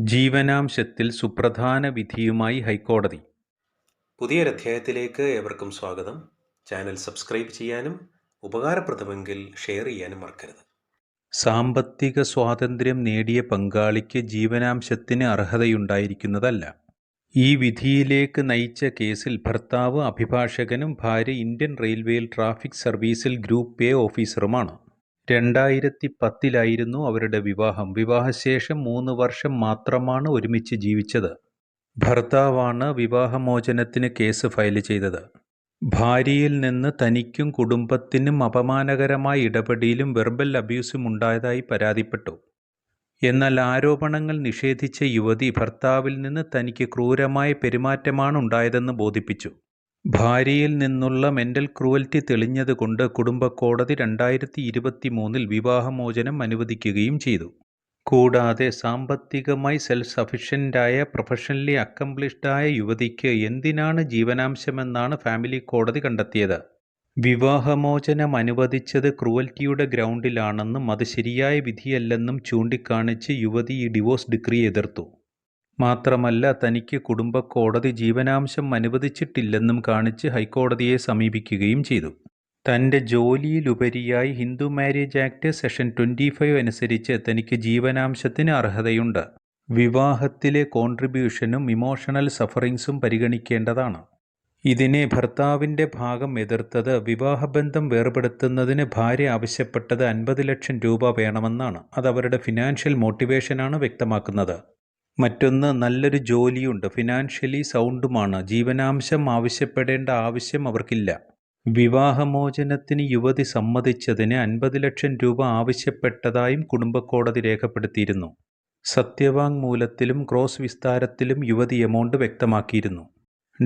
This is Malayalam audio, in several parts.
ജീവനാംശത്തിൽ സുപ്രധാന വിധിയുമായി ഹൈക്കോടതി. പുതിയൊരധ്യായത്തിലേക്ക് ഏവർക്കും സ്വാഗതം. ചാനൽ സബ്സ്ക്രൈബ് ചെയ്യാനും ഉപകാരപ്രദമെങ്കിൽ ഷെയർ ചെയ്യാനും മറക്കരുത്. സാമ്പത്തിക സ്വാതന്ത്ര്യം നേടിയ പങ്കാളിക്ക് ജീവനാംശത്തിന് അർഹതയുണ്ടായിരിക്കുന്നതല്ല. ഈ വിധിയിലേക്ക് നയിച്ച കേസിൽ ഭർത്താവ് അഭിഭാഷകനും ഭാര്യ ഇന്ത്യൻ റെയിൽവേയിൽ ട്രാഫിക് സർവീസിൽ ഗ്രൂപ്പ് എ ഓഫീസറുമാണ്. രണ്ടായിരത്തി പത്തിലായിരുന്നു അവരുടെ വിവാഹം. വിവാഹശേഷം മൂന്ന് വർഷം മാത്രമാണ് ഒരുമിച്ച് ജീവിച്ചത്. ഭർത്താവാണ് വിവാഹമോചനത്തിന് കേസ് ഫയൽ ചെയ്തത്. ഭാര്യയിൽ നിന്ന് തനിക്കും കുടുംബത്തിനും അപമാനകരമായ ഇടപെടലും വെർബൽ അബ്യൂസും ഉണ്ടായതായി പരാതിപ്പെട്ടു. എന്നാൽ ആരോപണങ്ങൾ നിഷേധിച്ച യുവതി ഭർത്താവിൽ നിന്ന് തനിക്ക് ക്രൂരമായ പെരുമാറ്റമാണ് ഉണ്ടായതെന്ന് ബോധിപ്പിച്ചു. ഭാര്യയിൽ നിന്നുള്ള മെന്റൽ ക്രൂവൽറ്റി തെളിഞ്ഞതുകൊണ്ട് കുടുംബക്കോടതി രണ്ടായിരത്തി ഇരുപത്തി മൂന്നിൽ വിവാഹമോചനം അനുവദിക്കുകയും ചെയ്തു. കൂടാതെ സാമ്പത്തികമായി സെൽഫ് സഫിഷ്യന്റായ പ്രൊഫഷണലി അക്കംപ്ലിഷ്ഡായ യുവതിക്ക് എന്തിനാണ് ജീവനാംശമെന്നാണ് ഫാമിലി കോടതി കണ്ടെത്തിയത്. വിവാഹമോചനം അനുവദിച്ചത് ക്രൂവൽറ്റിയുടെ ഗ്രൗണ്ടിലാണെന്നും അത് ശരിയായ വിധിയല്ലെന്നും ചൂണ്ടിക്കാണിച്ച് യുവതി ഈ ഡിവോഴ്സ് ഡിഗ്രി എതിർത്തു. മാത്രമല്ല തനിക്ക് കുടുംബക്കോടതി ജീവനാംശം അനുവദിച്ചിട്ടില്ലെന്നും കാണിച്ച് ഹൈക്കോടതിയെ സമീപിക്കുകയും ചെയ്തു. തന്റെ ജോലിയിലുപരിയായി Hindu marriage act section twenty five അനുസരിച്ച് തനിക്ക് ജീവനാംശത്തിന് അർഹതയുണ്ട്. വിവാഹത്തിലെ കോൺട്രിബ്യൂഷനും ഇമോഷണൽ സഫറിങ്സും പരിഗണിക്കേണ്ടതാണ്. ഇതിനെ ഭർത്താവിന്റെ ഭാഗം എതിർത്തത് വിവാഹബന്ധം വേർപെടുത്തുന്നതിന് ഭാര്യ ആവശ്യപ്പെട്ടത് അൻപത് ലക്ഷം രൂപ വേണമെന്നാണ്. അത് അവരുടെ ഫിനാൻഷ്യൽ മോട്ടിവേഷനാണ് വ്യക്തമാക്കുന്നത്. മറ്റൊന്ന് നല്ലൊരു ജോലിയുണ്ട്. ഫിനാൻഷ്യലി സൗണ്ടുമാണ് ജീവനാംശം ആവശ്യപ്പെടേണ്ട ആവശ്യം അവർക്കില്ല. വിവാഹമോചനത്തിന് യുവതി സമ്മതിച്ചതിന് അൻപത് ലക്ഷം രൂപ ആവശ്യപ്പെട്ടതായും കുടുംബക്കോടതി രേഖപ്പെടുത്തിയിരുന്നു. സത്യവാങ്മൂലത്തിലും ക്രോസ് വിസ്താരത്തിലും യുവതി എമൗണ്ട് വ്യക്തമാക്കിയിരുന്നു.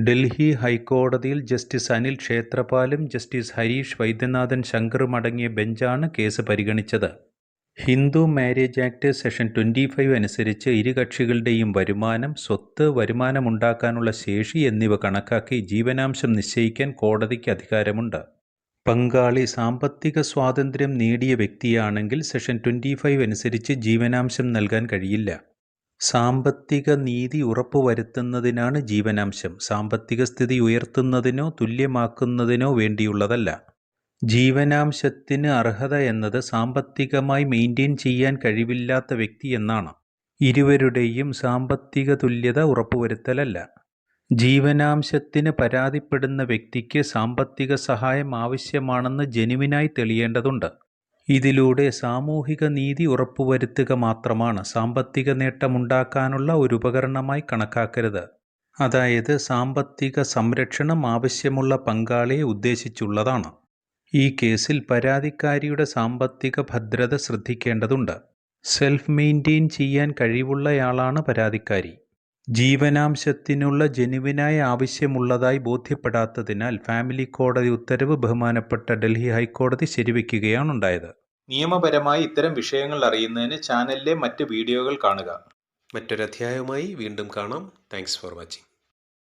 ഡൽഹി ഹൈക്കോടതിയിൽ ജസ്റ്റിസ് അനിൽ ക്ഷേത്രപാലും ജസ്റ്റിസ് ഹരീഷ് വൈദ്യനാഥൻ ശങ്കറും അടങ്ങിയ ബെഞ്ചാണ് കേസ് പരിഗണിച്ചത്. Hindu marriage act section twenty five അനുസരിച്ച് ഇരു കക്ഷികളുടെയും വരുമാനം സ്വത്ത് വരുമാനമുണ്ടാക്കാനുള്ള ശേഷി എന്നിവ കണക്കാക്കി ജീവനാംശം നിശ്ചയിക്കാൻ കോടതിക്ക് അധികാരമുണ്ട്. പങ്കാളി സാമ്പത്തിക സ്വാതന്ത്ര്യം നേടിയ വ്യക്തിയാണെങ്കിൽ സെഷൻ ട്വന്റി ഫൈവ് അനുസരിച്ച് ജീവനാംശം നൽകാൻ കഴിയില്ല. സാമ്പത്തിക നീതി ഉറപ്പുവരുത്തുന്നതിനാണ് ജീവനാംശം. സാമ്പത്തിക സ്ഥിതി ഉയർത്തുന്നതിനോ തുല്യമാക്കുന്നതിനോ വേണ്ടിയുള്ളതല്ല. ജീവനാംശത്തിന് അർഹത എന്നത് സാമ്പത്തികമായി മെയിന്റെയിൻ ചെയ്യാൻ കഴിവില്ലാത്ത വ്യക്തി എന്നാണ്. ഇരുവരുടെയും സാമ്പത്തിക തുല്യത ഉറപ്പുവരുത്തലല്ല. ജീവനാംശത്തിന് പരാതിപ്പെടുന്ന വ്യക്തിക്ക് സാമ്പത്തിക സഹായം ആവശ്യമാണെന്ന് ജനുവിനായി തെളിയേണ്ടതുണ്ട്. ഇതിലൂടെ സാമൂഹിക നീതി ഉറപ്പുവരുത്തുക മാത്രമാണ് സാമ്പത്തിക നേട്ടമുണ്ടാക്കാനുള്ള ഒരു ഉപകരണമായി കണക്കാക്കരുത്. അതായത് സാമ്പത്തിക സംരക്ഷണം ആവശ്യമുള്ള പങ്കാളിയെ ഉദ്ദേശിച്ചുള്ളതാണ്. ഈ കേസിൽ പരാതിക്കാരിയുടെ സാമ്പത്തിക ഭദ്രത ശ്രദ്ധിക്കേണ്ടതുണ്ട്. സെൽഫ് മെയിന്റെയിൻ ചെയ്യാൻ കഴിവുള്ളയാളാണ് പരാതിക്കാരി. ജീവനാംശത്തിനുള്ള ജനുവിനായ ആവശ്യമുള്ളതായി ബോധ്യപ്പെടാത്തതിനാൽ ഫാമിലി കോടതി ഉത്തരവ് ബഹുമാനപ്പെട്ട ഡൽഹി ഹൈക്കോടതി ശരിവെക്കുകയാണുണ്ടായത്. നിയമപരമായി ഇത്തരം വിഷയങ്ങൾ അറിയുന്നതിന് ചാനലിലെ മറ്റ് വീഡിയോകൾ കാണുക. മറ്റൊരധ്യായവുമായി വീണ്ടും കാണാം. Thanks for watching